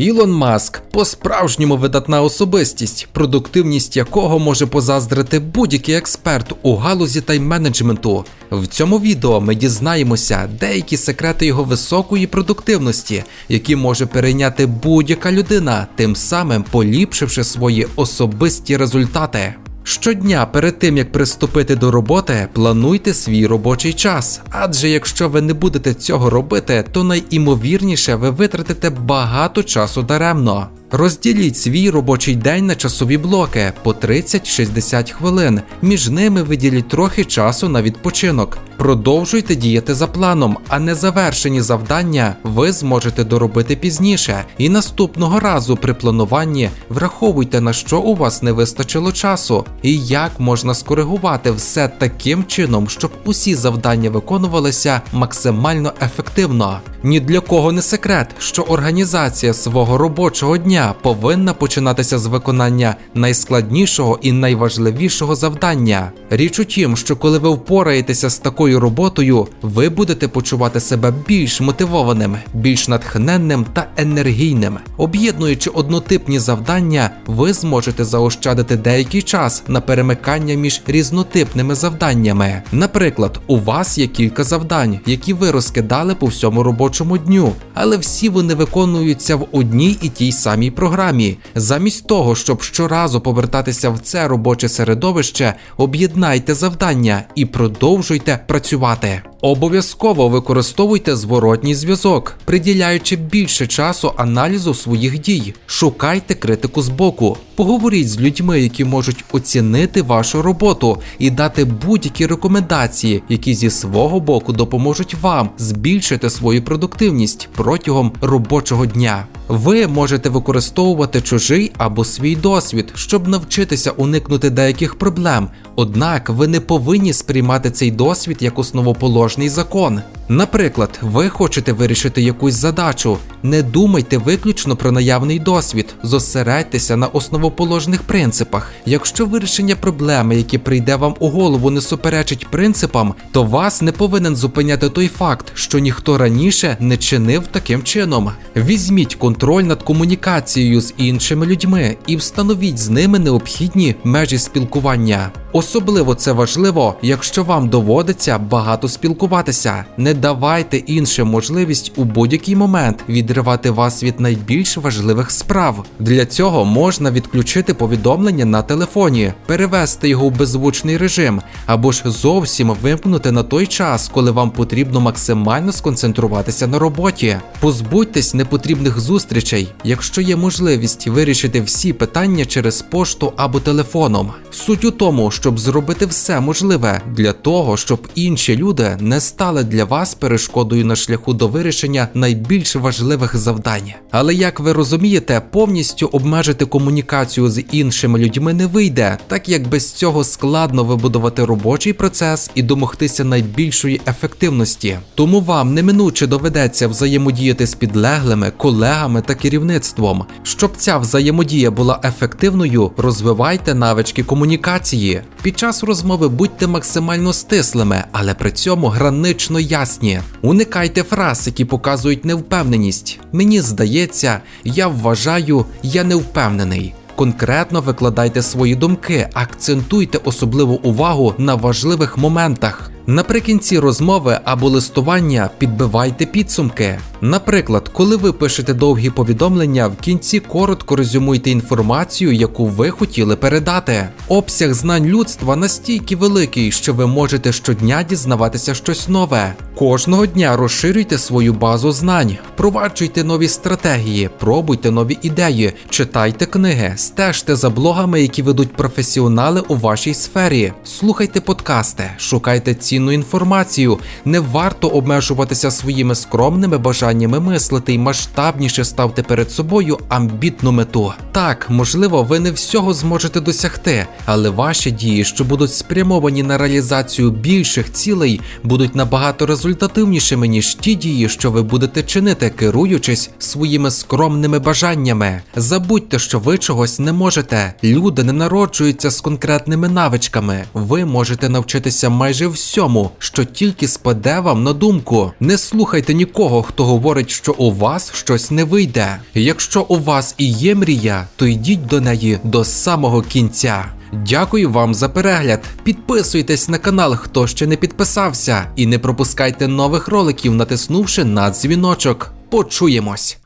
Ілон Маск по-справжньому видатна особистість, продуктивність якого може позаздрити будь-який експерт у галузі тайм-менеджменту. В цьому відео ми дізнаємося деякі секрети його високої продуктивності, які може перейняти будь-яка людина, тим самим поліпшивши свої особисті результати. Щодня перед тим як приступити до роботи, плануйте свій робочий час, адже якщо ви не будете цього робити, то найімовірніше ви витратите багато часу даремно. Розділіть свій робочий день на часові блоки по 30-60 хвилин. Між ними виділіть трохи часу на відпочинок. Продовжуйте діяти за планом, а незавершені завдання ви зможете доробити пізніше. І наступного разу при плануванні враховуйте на що у вас не вистачило часу, і як можна скоригувати все таким чином, щоб усі завдання виконувалися максимально ефективно. Ні для кого не секрет, що організація свого робочого дня повинна починатися з виконання найскладнішого і найважливішого завдання. Річ у тім, що коли ви впораєтеся з такою роботою, ви будете почувати себе більш мотивованим, більш натхненним та енергійним. Об'єднуючи однотипні завдання, ви зможете заощадити деякий час на перемикання між різнотипними завданнями. Наприклад, у вас є кілька завдань, які ви розкидали по всьому робочому дню, але всі вони виконуються в одній і тій самій програмі. Замість того, щоб щоразу повертатися в це робоче середовище, об'єднайте завдання і продовжуйте працювати. Обов'язково використовуйте зворотній зв'язок, приділяючи більше часу аналізу своїх дій. Шукайте критику збоку, поговоріть з людьми, які можуть оцінити вашу роботу і дати будь-які рекомендації, які зі свого боку допоможуть вам збільшити свою продуктивність протягом робочого дня. Ви можете використовувати чужий або свій досвід, щоб навчитися уникнути деяких проблем. Однак ви не повинні сприймати цей досвід як основоположний закон. Наприклад, ви хочете вирішити якусь задачу. Не думайте виключно про наявний досвід, зосередьтеся на основоположних принципах. Якщо вирішення проблеми, яке прийде вам у голову, не суперечить принципам, то вас не повинен зупиняти той факт, що ніхто раніше не чинив таким чином. Візьміть контроль над комунікацією з іншими людьми і встановіть з ними необхідні межі спілкування. Особливо це важливо, якщо вам доводиться багато спілкуватися. Не давайте іншим можливість у будь-який момент відривати вас від найбільш важливих справ. Для цього можна відключити повідомлення на телефоні, перевести його в беззвучний режим, або ж зовсім вимкнути на той час, коли вам потрібно максимально сконцентруватися на роботі. Позбудьтесь непотрібних зустрічей, якщо є можливість вирішити всі питання через пошту або телефоном. Суть у тому, щоб зробити все можливе для того, щоб інші люди не стали для вас перешкодою на шляху до вирішення найбільш важливих завдань. Але як ви розумієте, повністю обмежити комунікацію з іншими людьми не вийде, так як без цього складно вибудувати робочий процес і домогтися найбільшої ефективності. Тому вам неминуче доведеться взаємодіяти з підлеглими, колегами та керівництвом. Щоб ця взаємодія була ефективною, розвивайте навички комунікації. Під час розмови будьте максимально стислими, але при цьому гранично ясні. Уникайте фраз, які показують невпевненість. Мені здається, я вважаю, я не впевнений. Конкретно викладайте свої думки, акцентуйте особливу увагу на важливих моментах. Наприкінці розмови або листування підбивайте підсумки. Наприклад, коли ви пишете довгі повідомлення, в кінці коротко резюмуйте інформацію, яку ви хотіли передати. Обсяг знань людства настільки великий, що ви можете щодня дізнаватися щось нове. Кожного дня розширюйте свою базу знань, впроваджуйте нові стратегії, пробуйте нові ідеї, читайте книги, стежте за блогами, які ведуть професіонали у вашій сфері, слухайте подкасти, шукайте цінну інформацію. Не варто обмежуватися своїми скромними бажаннями мислити й масштабніше ставте перед собою амбітну мету. Так, можливо, ви не всього зможете досягти, але ваші дії, що будуть спрямовані на реалізацію більших цілей, будуть набагато результативнішими результативнішими, ніж ті дії, що ви будете чинити, керуючись своїми скромними бажаннями. Забудьте, що ви чогось не можете. Люди не народжуються з конкретними навичками. Ви можете навчитися майже всьому, що тільки спаде вам на думку. Не слухайте нікого, хто говорить, що у вас щось не вийде. Якщо у вас і є мрія, то йдіть до неї до самого кінця. Дякую вам за перегляд. Підписуйтесь на канал, хто ще не підписався, і не пропускайте нових роликів, натиснувши на дзвіночок. Почуємось!